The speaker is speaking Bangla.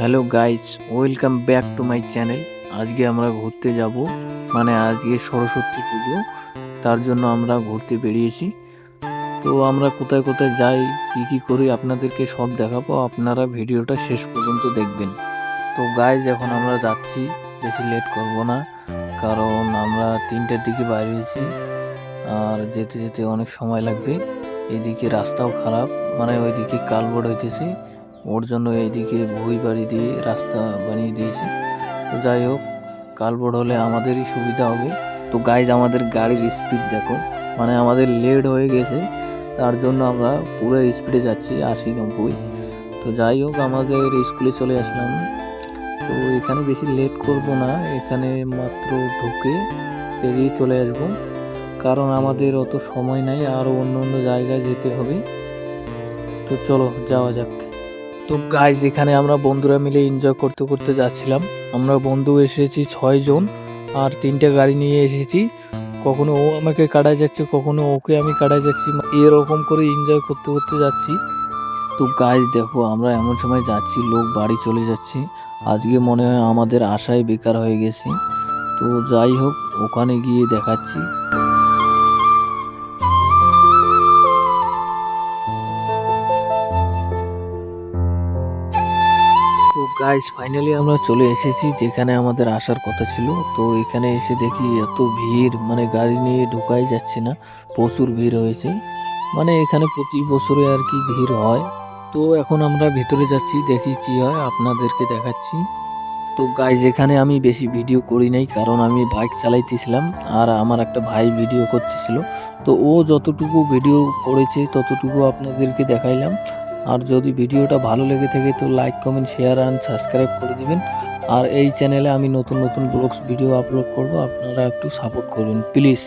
Hello guys welcome back to my channel. আজকে আমরা ঘুরতে যাব মানে আজকে সরস্বতী পুজো, তার জন্য আমরা ঘুরতে বেরিয়েছি। তো আমরা কোথায় কোথায় যাই, কি কি করি, আপনাদেরকে সব দেখাবো, আপনারা ভিডিওটা শেষ পর্যন্ত দেখবেন। তো গাইজ এখন আমরা যাচ্ছি, বেশি লেট করব না, কারণ আমরা তিনটের দিকে বাইরে হয়েছি আর যেতে যেতে অনেক সময় লাগবে। এদিকে রাস্তাও খারাপ মানে ওইদিকে কালবোর্ড হইতেছে ওর জন্য এইদিকে ভুই বাড়ি দিয়ে রাস্তা বানিয়ে দিয়েছে। তো যাই হোক কালবোর্ড হলে আমাদেরই সুবিধা হবে। তো গাইজ আমাদের গাড়ির স্পিড দেখো। মানে আমাদের লেট হয়ে গেছে, তার জন্য আমরা পুরো স্পিডে যাচ্ছি আশি নব্বই। তো যাই হোক, আমাদের স্কুলে চলে আসলাম। তো এখানে বেশি লেট করব না, এখানে মাত্র ঢুকে পেরিয়ে চলে আসব। কারণ আমাদের অত সময় নাই আরও অন্য অন্য জায়গায় যেতে হবে। তো চলো, যাওয়া যাক। তো গাইজ এখানে আমরা বন্ধুরা মিলে এনজয় করতে করতে যাচ্ছিলাম। আমরা বন্ধু এসেছি ছয় জন, আর তিনটে গাড়ি নিয়ে এসেছি। কখনো ও আমাকে কাটায় যাচ্ছে, কখনো ওকে আমি কাটায় যাচ্ছি। এরকম করে এনজয় করতে করতে যাচ্ছি। তো গাইজ দেখো, আমরা এমন সময় যাচ্ছি, লোক বাড়ি চলে যাচ্ছে। আজকে মনে হয় আমাদের আশায় বেকার হয়ে গেছে। তো যাই হোক, ওখানে গিয়ে দেখাচ্ছি। তো গাইস ফাইনালি আমরা চলে এসেছি যেখানে আমাদের আসার কথা ছিল। তো এখানে এসে দেখি এত ভিড় মানে গাড়ি নিয়ে ঢোকাই যাচ্ছে না, প্রচুর ভিড় হয়েছে। মানে এখানে প্রতি বছরে আর কি ভিড় হয়। তো এখন আমরা ভিতরে যাচ্ছি, দেখি কি হয়, আপনাদেরকে দেখাচ্ছি। তো গাইজ এখানে আমি বেশি ভিডিও করি নাই, কারণ আমি বাইক চালাইতেছিলাম, আর আমার একটা ভাই ভিডিও করতেছিল। তো ও যতটুকু ভিডিও করেছে, ততটুকু আপনাদেরকে দেখাইলাম। আর যদি ভিডিওটা ভালো লেগে থাকে তো like, comment share and subscribe করে দিবেন। আর এই চ্যানেলে আমি নতুন নতুন ব্লগস ভিডিও আপলোড করব। আপনারা একটু সাপোর্ট করুন প্লিজ